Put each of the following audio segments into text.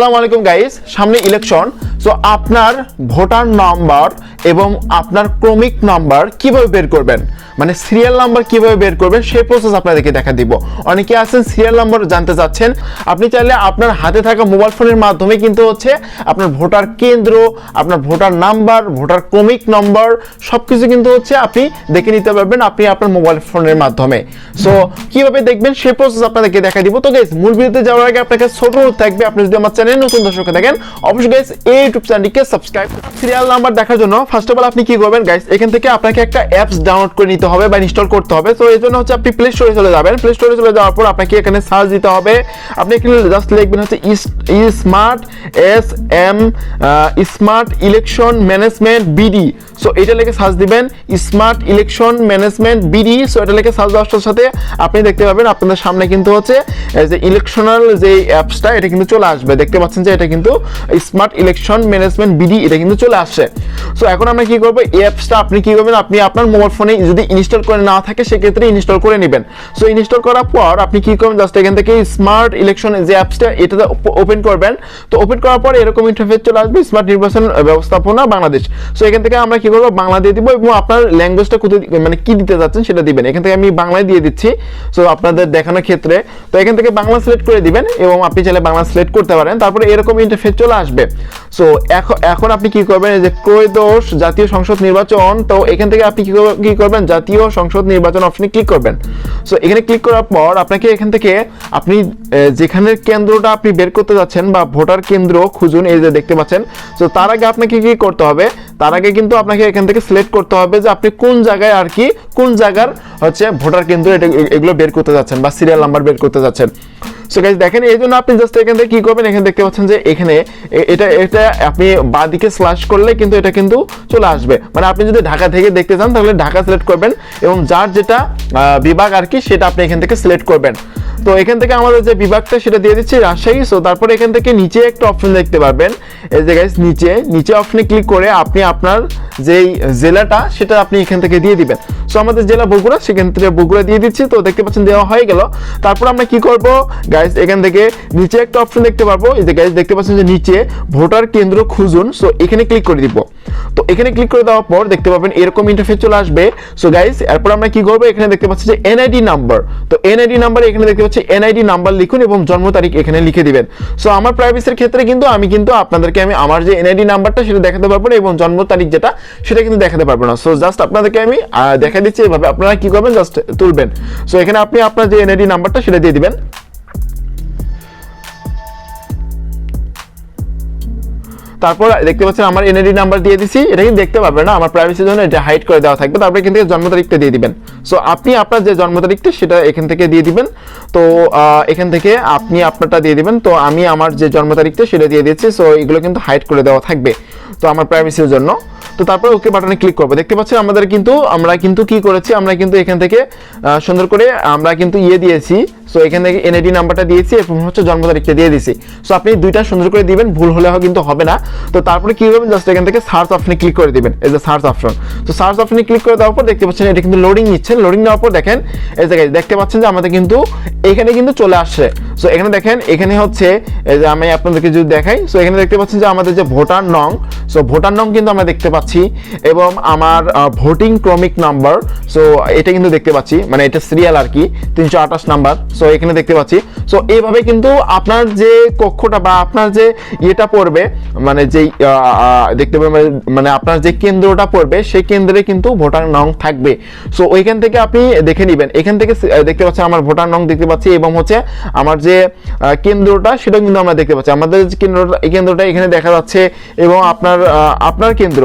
আসসালামু আলাইকুম গাইস সামনে ইলেকশন সো আপনার ভোটার নাম্বার এবং আপনার ক্রমিক নাম্বার কীভাবে বের করবেন? মানে সিরিয়াল নাম্বার কীভাবে বের করবেন, সেই প্রসেস আপনাদেরকে দেখা দিব। অনেকে আছেন সিরিয়াল নাম্বার জানতে চাচ্ছেন। আপনি চাইলে আপনার হাতে থাকা মোবাইল ফোনের মাধ্যমে কিন্তু হচ্ছে আপনার ভোটার কেন্দ্র, আপনার ভোটার নাম্বার, ভোটার ক্রমিক নম্বর, সবকিছু কিন্তু হচ্ছে আপনি দেখে নিতে পারবেন আপনি আপনার মোবাইল ফোনের মাধ্যমে। সো কীভাবে দেখবেন সেই প্রসেস আপনাদেরকে দেখা দিব। তো গাইস মূল ভিডিওতে যাওয়ার আগে আপনাকে ছোট অনুরোধ থাকবে, আপনি যদি আমার চ্যানেল নতুন দর্শক থাকেন, অবশ্যই গাইস এই ইউটিউব চ্যানেলটিকে সাবস্ক্রাইব সিরিয়াল নাম্বার দেখার জন্য ফার্স্ট অফ অল আপনি কি করবেন গাইস এখান থেকে আপনাকে একটা অ্যাপস ডাউনলোড করে নিতে হবে বা ইনস্টল করতে হবে। তো এই জন্য হচ্ছে আপনি প্লে স্টোরে চলে যাবেন। প্লে স্টোরে চলে যাওয়ার পর আপনাকে এখানে সার্চ দিতে হবে। আপনি এখানে জাস্ট লিখবেন হচ্ছে smart S M smart election management BD so এটা লিখে সার্চ দিবেন smart election management BD so এটা লিখে সার্চ দেওয়ার সাথে আপনি দেখতে পাবেন আপনাদের সামনে কিন্তু হচ্ছে যে ইলেকশনাল যে অ্যাপসটা এটা কিন্তু চলে আসবে। দেখতে পাচ্ছেন যে এটা কিন্তু স্মার্ট ইলেকশন ম্যানেজমেন্ট বিডি এটা কিন্তু চলে আসছে। সো এখন আমরা কি করব? এই অ্যাপসটা আপনি কি করবেন? আপনি আপনার মোবাইল ফোনে যদি ইনস্টল করে না থাকে, সেক্ষেত্রে ইনস্টল করে নেবেন। সো ইনস্টল করার পর আপনি কি করবেন? জাস্ট এখান থেকে স্মার্ট ইলেকশন যে অ্যাপসটা এটা ওপেন করবেন। তো ওপেন করার পর এরকম ইন্টারফেস চলে আসবে স্মার্ট নির্বাচন ব্যবস্থাপনা বাংলাদেশ। সো এখান থেকে আমরা কি করব? বাংলা দিয়ে দিব এবং আপনার ল্যাঙ্গুয়েজটা কোথায় মানে কি দিতে যাচ্ছেন সেটা দিবেন। এখান থেকে আমি বাংলায় দিয়ে দিচ্ছি। সো আপনাদের দেখানোর ক্ষেত্রে। তো এখান থেকে বাংলা সিলেক্ট করে দিবেন এবং আপনি চাইলে বাংলা সিলেক্ট করতে পারেন। তারপরে এরকম ইন্টারফেস চলে আসবে। সো এখন এখন আপনি কি করবেন? যে ত্রয়োদশ জাতীয় সংসদ নির্বাচন, তো এখান থেকে আপনি কি করবেন- জাতীয় সংসদ নির্বাচন অপশনে ক্লিক করবেন। সো এখানে ক্লিক করার পর আপনাকে এখান থেকে আপনি যেখানের কেন্দ্রটা আপনি বের করতে যাচ্ছেন বা ভোটার কেন্দ্র খুঁজুন, এই যে দেখতে পাচ্ছেন। তো তার আগে আপনাকে কি করতে হবে? তার আগে কিন্তু আপনাকে এখান থেকে সিলেক্ট করতে হবে যে আপনি কোন জায়গায় আর কি, কোন জায়গার হচ্ছে ভোটার কেন্দ্র, এটা এগুলো বের করতে যাচ্ছেন বা সিরিয়াল নাম্বার বের করতে যাচ্ছেন। সো গাইজ দেখেন, এই জন্য আপনি জাস্ট এখান থেকে কি করবেন? এখানে দেখতে পাচ্ছেন যে এখানে এটা এটা আপনি বাঁ দিকে স্ল্যাশ করলে কিন্তু এটা কিন্তু চলে আসবে। মানে আপনি যদি ঢাকা থেকে দেখতে চান, তাহলে ঢাকা সিলেক্ট করবেন এবং যার যেটা বিভাগ আর কি, সেটা আপনি এখান থেকে সিলেক্ট করবেন। তো এখান থেকে আমাদের যে বিভাগটা, সেটা দিয়ে দিচ্ছি রাজশাহী। সো তারপরে এখান থেকে নিচে একটা অপশন দেখতে পারবেন। এই যে গাইস নিচে নিচে অপশনে ক্লিক করে আপনি আপনার যেই জেলাটা, সেটা আপনি এখান থেকে দিয়ে দিবেন। সো আমাদের জেলা বগুড়া, সেখান থেকে বগুড়া দিয়ে দিচ্ছি। তো দেখতে পাচ্ছেন, দেওয়া হয়ে গেল। তারপর আমরা কি করব? গাইজ এখান থেকে নিচে একটা অপশন দেখতে পারব। এই যে গাইজ দেখতে পাচ্ছেন যে নিচে ভোটার কেন্দ্র খুঁজুন। সো এখানে ক্লিক করে দিব। তো এখানে ক্লিক করে দেওয়ার পর দেখতে পাবেন এরকম ইন্টারফেস চলে আসবে। সো গাইজ এরপর আমরা কি করব? এখানে দেখতে পাচ্ছি যে এনআইডি নাম্বার তো এনআইডি নাম্বার এখানে দেখতে পাচ্ছি এনআইডি নাম্বার লিখুন এবং জন্ম তারিখ এখানে লিখে দিবেন। সো আমার প্রাইভেসির ক্ষেত্রে কিন্তু আমি কিন্তু আপনাদেরকে আমি আমার যে এনআইডি নাম্বারটা সেটা দেখাতে পারব না এবং জন্ম তারিখ যেটা, সেটা কিন্তু দেখাতে পারব না। সো জাস্ট আপনাদেরকে আমি দেখা দিচ্ছি এভাবে। আপনারা কি করবেন? জাস্ট তুলবেন। সো এখানে আপনি আপনার যে এনআইডি নাম্বারটা সেটা দিয়ে দিবেন। তারপর দেখতে পাচ্ছেন আমার এনআইডি নাম্বার দিয়ে দিছি। এটা কিন্তু দেখতে পারবেন না, আমার প্রাইভেসির জন্য এটা হাইড করে দেওয়া থাকবে। তারপরে এখান থেকে জন্ম তারিখটা দিয়ে দিবেন। সো আপনি আপনার যে জন্ম তারিখটা, সেটা এখান থেকে দিয়ে দিবেন। তো এখান থেকে আপনি আপনারটা দিয়ে দিবেন। তো, আমি আমার যে জন্ম তারিখটা, সেটা দিয়ে দিচ্ছি সো এগুলো কিন্তু হাইড করে দেওয়া থাকবে। তো, আমার প্রাইভেসির জন্য। তো, তারপর ওকে বাটনে ক্লিক করব। দেখতে পাচ্ছেন, আমাদের কিন্তু, আমরা কিন্তু কি করেছি? আমরা কিন্তু এখান থেকে সুন্দর করে আমরা কিন্তু ইয়ে দিয়েছি। সো এখান থেকে এনআইডি নাম্বারটা দিয়েছি এবং হচ্ছে জন্ম তারিখটা দিয়ে দিয়েছি। সো আপনি দুইটা সুন্দর করে দিবেন, ভুল হলে কিন্তু হবে না। তো তারপরে কি করবেন জাস্ট এখান থেকে সার্চ অপশনে ক্লিক করে দিবেন এজ এ সার্চ অপশন তো সার্চ অপশনে ক্লিক করে দেওয়ার পর দেখতে পাচ্ছেন এটা কিন্তু লোডিং নিচ্ছেন। লোডিং নেওয়ার পর দেখেন, এই জায়গায় দেখতে পাচ্ছেন যে আমাদের কিন্তু এখানে কিন্তু চলে আসছে। সো এখানে দেখেন, এখানে হচ্ছে আমি আপনাদেরকে যদি দেখাই সো এখানে দেখতে পাচ্ছেন যে আমাদের যে ভোটার নং সো ভোটার নং কিন্তু আমরা দেখতে পাচ্ছি, এবং আমার ভোটিং ক্রমিক নাম্বার সো এটা কিন্তু দেখতে পাচ্ছি মানে এটা সিরিয়াল আর কি, তিনশো আঠাশ নাম্বার সো এখানে দেখতে পাচ্ছি। সো এইভাবে কিন্তু আপনার যে কক্ষটা বা আপনার যে ইয়েটা পড়বে মানে যেই দেখতে পাবেন মানে আপনার যে কেন্দ্রটা পড়বে, সেই কেন্দ্রে কিন্তু ভোটার নং থাকবে। সো ওইখান থেকে আপনি দেখে নেবেন। এখান থেকে, দেখতে পাচ্ছেন, আমার ভোটার নং দেখতে পাচ্ছি, এবং হচ্ছে আমার যে আহ, কেন্দ্রটা সেটা কিন্তু আমরা দেখতে পাচ্ছি। আমাদের যে কেন্দ্রটা এই কেন্দ্রটা এখানে দেখা যাচ্ছে এবং আপনার আপনার কেন্দ্র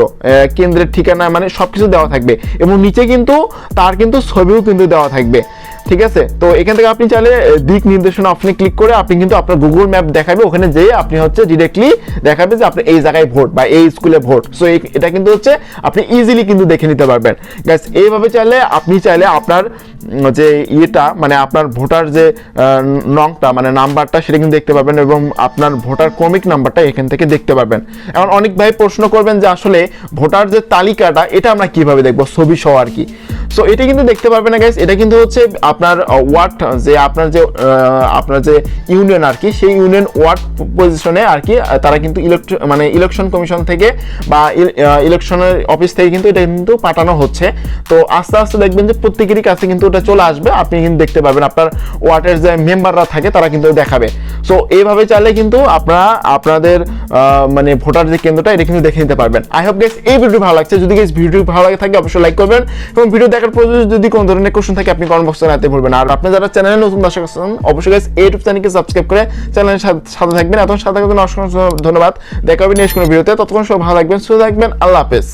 কেন্দ্রের ঠিকানা মানে সবকিছু দেওয়া থাকবে এবং নিচে কিন্তু তার কিন্তু ছবিও কিন্তু দেওয়া থাকবে। ঠিক আছে? তো এখান থেকে আপনি চাইলে দিক নির্দেশনা অপশনে ক্লিক করে আপনি কিন্তু আপনার গুগল ম্যাপ দেখাবে। ওখানে যেয়ে আপনি হচ্ছে ডিরেক্টলি দেখাবে যে আপনি এই জায়গায় ভোট বা এই স্কুলে ভোট। সো এটা কিন্তু হচ্ছে আপনি ইজিলি কিন্তু দেখে নিতে পারবেন। গ্যাস এইভাবে চাইলে আপনি চাইলে আপনার যে ইয়েটা মানে আপনার ভোটার যে নংটা মানে নাম্বারটা, সেটা কিন্তু দেখতে পাবেন এবং আপনার ভোটার ক্রমিক নাম্বারটা এখান থেকে দেখতে পাবেন। এখন অনেক ভাই প্রশ্ন করবেন যে আসলে ভোটার যে তালিকাটা, এটা আমরা কীভাবে দেখব? ছবি সহ আর কি। সো এটা কিন্তু দেখতে পারবেন না গাইস এটা কিন্তু হচ্ছে আপনার ওয়ার্ড, যে আপনার যে আপনার যে ইউনিয়ন আর কি, সেই ইউনিয়ন ওয়ার্ড পজিশনে আর কি তারা কিন্তু ইলেকট্র মানে ইলেকশন কমিশন থেকে বা ইলেকশনের অফিস থেকে কিন্তু এটা কিন্তু পাঠানো হচ্ছে। তো আস্তে আস্তে দেখবেন যে প্রত্যেকেরই কাছে কিন্তু ওটা চলে আসবে, আপনি কিন্তু দেখতে পাবেন আপনার ওয়ার্ডের যে মেম্বাররা থাকে তারা কিন্তু দেখাবে। সো এইভাবে চাইলে কিন্তু আপনারা, আপনাদের মানে ভোটার যে কেন্দ্রটা, এটা কিন্তু দেখে নিতে পারবেন। আই হোপ গেস এই ভিডিও ভালো লাগছে। যদি গেস ভিডিও ভালো লাগে, থাকে অবশ্যই লাইক করবেন এবং ভিডিও দেখার পর যদি কোনো ধরনের কোশ্চেন থাকে, আপনি কমেন্ট বক্সে জানাতে ভুলবেন আর আপনি যারা চ্যানেলে নতুন দর্শক আছেন, অবশ্যই গেস ইউটিউব চ্যানেলকে সাবস্ক্রাইব করে চ্যানেলের সাথে থাকবেন। এত সাথে থাকার জন্য অসংখ্য ধন্যবাদ। দেখা হবে নেক্সট কোনো ভিডিওতে। ততক্ষণ সব ভালো থাকবেন, সুস্থ থাকবেন। আল্লাহ হাফেজ।